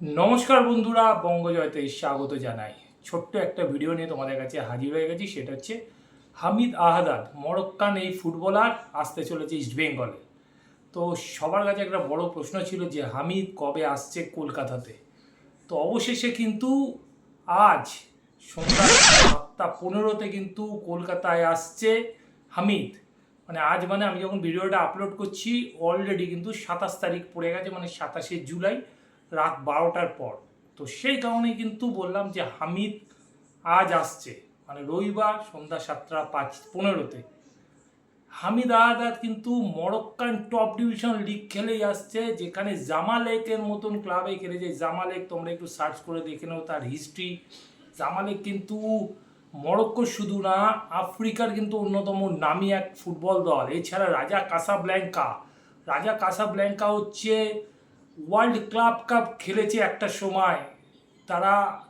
নমস্কার বন্ধুরা, বঙ্গজয়তে স্বাগত জানাই। ছোট্ট একটা ভিডিও নিয়ে তোমাদের কাছে হাজির হয়ে গেছি, সেটা হচ্ছে হামিদ আহাদাদ, মরক্কান এই ফুটবলার, আসতে চলেছে ইস্ট বেঙ্গলে তো সবার কাছে একটা বড় প্রশ্ন ছিল যে, হামিদ কবে আসছে কলকাতাতে? তো অবশেষে কিন্তু আজ সন্ধ্যা সাতটা পনেরোতে কিন্তু কলকাতায় আসছে হামিদ। মানে আজ মানে আমি যখন ভিডিওটা আপলোড করছি অলরেডি কিন্তু সাতাশ তারিখ পড়ে গেছে মানে সাতাশে জুলাই। রাত বারোটার পর। তো সেই কারণেই কিন্তু বললাম যে হামিদ আজ আসছে মানে রবিবার সন্ধ্যা সাতটা পাঁচ পনেরোতে। হামিদ আহাদাদ কিন্তু মরক্কান টপ ডিভিশন লিগ খেলেই আসছে, যেখানে জামালেকের মতন ক্লাবে খেলেছে। জামালেক তোমরা একটু সার্চ করে দেখে নাও তার হিস্ট্রি। জামালেক কিন্তু মরক্কো শুধু না, আফ্রিকার কিন্তু অন্যতম নামি এক ফুটবল দল। এছাড়া রাজা কাসাব্ল্যাঙ্কা রাজা কাসাব্ল্যাঙ্কা হচ্ছে ওয়ার্ল্ড ক্লাব কাপ খেলেছে একটা সময়। তারা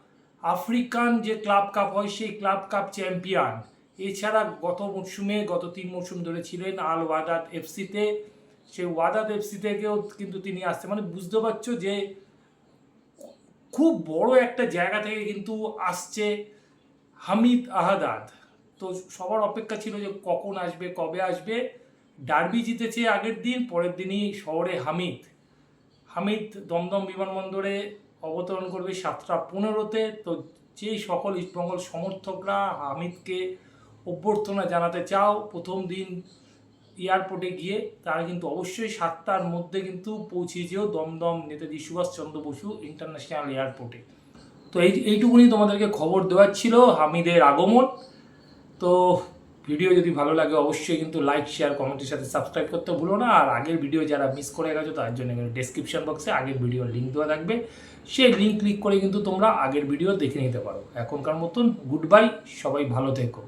আফ্রিকান যে ক্লাব কাপ হয়, সেই ক্লাব কাপ চ্যাম্পিয়ন। এছাড়া গত মরশুমে, গত তিন মরশুম ধরে ছিলেন আল ওয়াদাত এফসিতে। সেই ওয়াদাত এফসি থেকেও কিন্তু তিনি আসছে। মানে বুঝতে পারছ যে, খুব বড় একটা জায়গা থেকে কিন্তু আসছে হামিদ আহাদাদ। তো সবার অপেক্ষা ছিল যে কখন আসবে, কবে আসবে। ডার্বি জিতেছে আগের দিন, পরের দিনই শহরে হামিদ। হামিদ দমদম বিমানবন্দরে অবতরণ করবে সাতটা পনেরোতে। তো যেই সকল ইস্টবেঙ্গল সমর্থকরা হামিদকে অভ্যর্থনা জানাতে চাও, প্রথম দিন এয়ারপোর্টে গিয়ে তারা কিন্তু অবশ্যই সাতটার মধ্যে কিন্তু পৌঁছে যেও দমদম নেতাজি সুভাষচন্দ্র বসু ইন্টারন্যাশনাল এয়ারপোর্টে। তো এই, এইটুকুনি তোমাদেরকে খবর দেওয়ার ছিল হামিদের আগমন। তো ভিডিও যদি ভালো লাগে, অবশ্যই কিন্তু লাইক শেয়ার কমেন্টের সাথে সাবস্ক্রাইব করতে ভুলো না। আর আগের ভিডিও যারা মিস করে গেছো, তার জন্য কিন্তু ডেসক্রিপশন বক্সে আগের ভিডিওর লিঙ্ক দেওয়া থাকবে। সেই লিঙ্ক ক্লিক করে কিন্তু তোমরা আগের ভিডিও দেখে নিতে পারো। এখনকার মতন গুড বাই সবাই ভালো থেকো।